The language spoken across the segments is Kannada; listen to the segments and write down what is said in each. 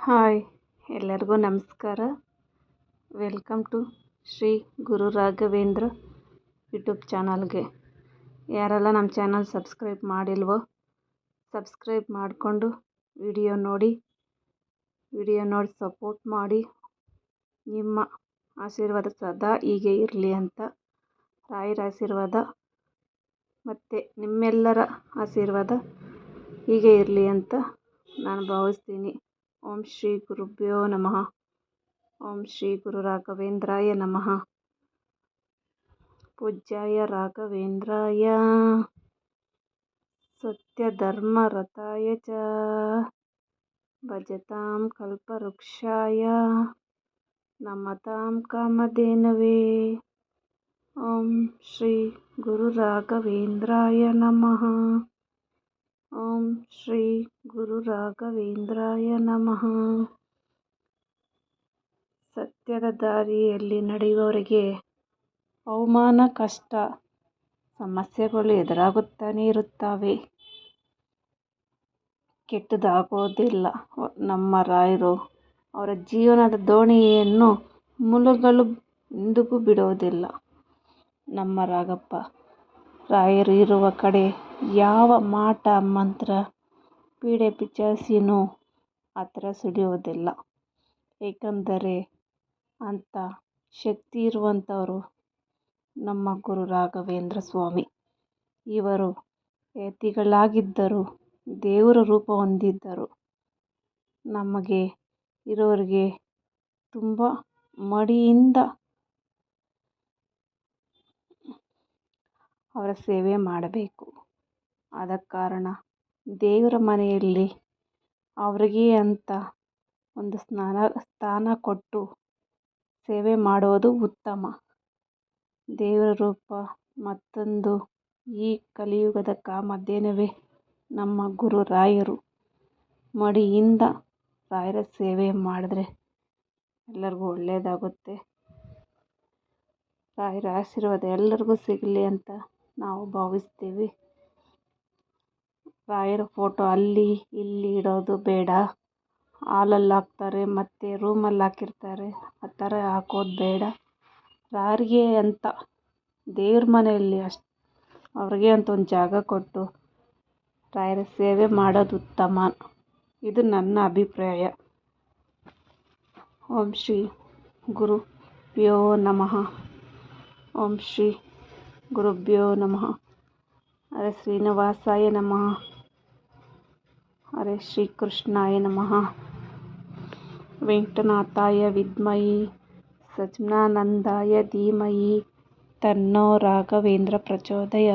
ಹಾಯ್, ಎಲ್ಲರಿಗೂ ನಮಸ್ಕಾರ. Welcome to Shri Guru Raghavendra YouTube ಚಾನಲ್ಗೆ. ಯಾರೆಲ್ಲ ನಮ್ಮ ಚಾನಲ್ ಸಬ್ಸ್ಕ್ರೈಬ್ ಮಾಡಿಲ್ವೋ, ಸಬ್ಸ್ಕ್ರೈಬ್ ಮಾಡಿಕೊಂಡು ವಿಡಿಯೋ ನೋಡಿ ವಿಡಿಯೋ ನೋಡಿ ಸಪೋರ್ಟ್ ಮಾಡಿ. ನಿಮ್ಮ ಆಶೀರ್ವಾದ ಸದಾ ಹೀಗೆ ಇರಲಿ ಅಂತ ರಾಯರ ಆಶೀರ್ವಾದ ಮತ್ತು ನಿಮ್ಮೆಲ್ಲರ ಆಶೀರ್ವಾದ ಹೀಗೆ ಇರಲಿ ಅಂತ ನಾನು ಭಾವಿಸ್ತೀನಿ. ॐ श्रीगुरुभ्यो नमः। ॐ श्रीगुरुराघवेन्द्राय नमः। पूज्याय राघवेन्द्राय। सत्यधर्मरताय च। भजतां कल्पवृक्षाय। नमतां कामधेनवे। ॐ श्रीगुरुराघवेन्द्राय नमः। ಓಂ ಶ್ರೀ ಗುರು ರಾಘವೇಂದ್ರಾಯ ನಮಃ ಸತ್ಯದ ದಾರಿಯಲ್ಲಿ ನಡೆಯುವವರಿಗೆ ಅವಮಾನ, ಕಷ್ಟ, ಸಮಸ್ಯೆಗಳು ಎದುರಾಗುತ್ತಾನೆ ಇರುತ್ತವೆ. ಕೆಟ್ಟದಾಗೋದಿಲ್ಲ. ನಮ್ಮ ರಾಯರು ಅವರ ಜೀವನದ ದೋಣಿಯನ್ನು ಮುಳುಗಲು ಎಂದಿಗೂ ಬಿಡೋದಿಲ್ಲ ನಮ್ಮ ರಾಘಪ್ಪ, ರಾಯರು ಇರುವ ಕಡೆ ಯಾವ ಮಾಟ, ಮಂತ್ರ, ಪೀಡೆ, ಪಿಚಾಸಿನೂ ಹತ್ರ ಸುಳಿಯೋದಿಲ್ಲ ಏಕೆಂದರೆ ಅಂಥ ಶಕ್ತಿ ಇರುವಂಥವರು ನಮ್ಮ ಗುರು ರಾಘವೇಂದ್ರ ಸ್ವಾಮಿ. ಇವರು ಯತಿಗಳಾಗಿದ್ದರು, ದೇವರ ರೂಪ ಹೊಂದಿದ್ದರು ನಮಗೆ ಇರೋರಿಗೆ ತುಂಬ ಮಡಿಯಿಂದ ಅವರ ಸೇವೆ ಮಾಡಬೇಕು. ಆದ ಕಾರಣ ದೇವರ ಮನೆಯಲ್ಲಿ ಅವರಿಗೆ ಅಂತ ಒಂದು ಸ್ನಾನ, ಸ್ಥಾನ ಕೊಟ್ಟು ಸೇವೆ ಮಾಡೋದು ಉತ್ತಮ. ದೇವರ ರೂಪ ಮತ್ತೊಂದು ಈ ಕಲಿಯುಗದ ಕಾಮಧೇನುವೇ ನಮ್ಮ ಗುರು ರಾಯರು ಮಡಿಯಿಂದ ರಾಯರ ಸೇವೆ ಮಾಡಿದ್ರೆ ಎಲ್ಲರಿಗೂ ಒಳ್ಳೆಯದಾಗುತ್ತೆ ರಾಯರ ಆಶೀರ್ವಾದ ಎಲ್ಲರಿಗೂ ಸಿಗಲಿ ಅಂತ ನಾವು ಭಾವಿಸ್ತೀವಿ. ರಾಯರ ಫೋಟೋ ಅಲ್ಲಿ ಇಲ್ಲಿ ಇಡೋದು ಬೇಡ. ಹಾಲಲ್ಲಿ ಹಾಕ್ತಾರೆ, ಮತ್ತು ರೂಮಲ್ಲಿ ಹಾಕಿರ್ತಾರೆ. ಆ ಥರ ಹಾಕೋದು ಬೇಡ. ರಾಯರಿಗೆ ಅಂತ, ದೇವ್ರ ಮನೆಯಲ್ಲಿ ಅಷ್ಟು, ಅವ್ರಿಗೆ ಅಂತ ಒಂದು ಜಾಗ ಕೊಟ್ಟು ರಾಯರ ಸೇವೆ ಮಾಡೋದು ಉತ್ತಮ. ಇದು ನನ್ನ ಅಭಿಪ್ರಾಯ. ಓಂ ಶ್ರೀ ಗುರು ಪ್ಯೋ ನಮಃ. ಓಂ ಶ್ರೀ ಗುರುಭ್ಯೋ ನಮಃ. ಹರೇ ಶ್ರೀನಿವಾಸಾಯ ನಮಃ. ಹರೇ ಶ್ರೀಕೃಷ್ಣಾಯ ನಮಃ ವೆಂಕಟನಾಥಾಯ ವಿದ್ಮಹಿ ಸಚ್ಚಿದಾನಂದಾಯ ಧೀಮಹಿ ತನ್ನೋ ರಾಘವೇಂದ್ರ ಪ್ರಚೋದಯ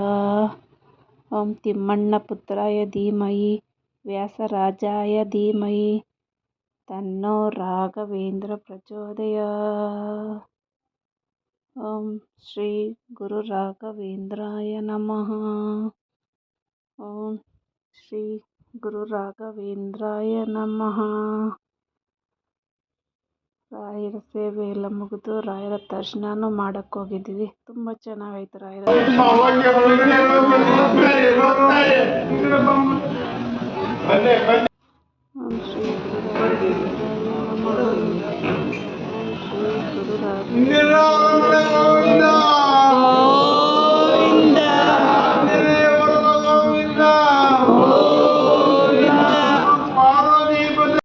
ಓಂ ತಿಮ್ಮಣ್ಣಪುತ್ರಾಯ ಧೀಮಹಿ ವ್ಯಾಸರಾಜಾಯ ಧೀಮಹಿ ತನ್ನೋ ರಾಘವೇಂದ್ರ ಪ್ರಚೋದಯ ಓಂ ಶ್ರೀ ಗುರು ರಾಘವೇಂದ್ರಾಯ ನಮಃ ಓಂ ಶ್ರೀ ಗುರು ರಾಘವೇಂದ್ರಾಯ ನಮಃ. ರಾಯರ ಸೇವೆ ಎಲ್ಲ ಮುಗಿದು ರಾಯರ ದರ್ಶನನೂ ಮಾಡಕ್ಕೆ ಹೋಗಿದ್ವಿ ತುಂಬ ಚೆನ್ನಾಗಾಯ್ತು ರಾಯರ ಶ್ರೀ ಗುರು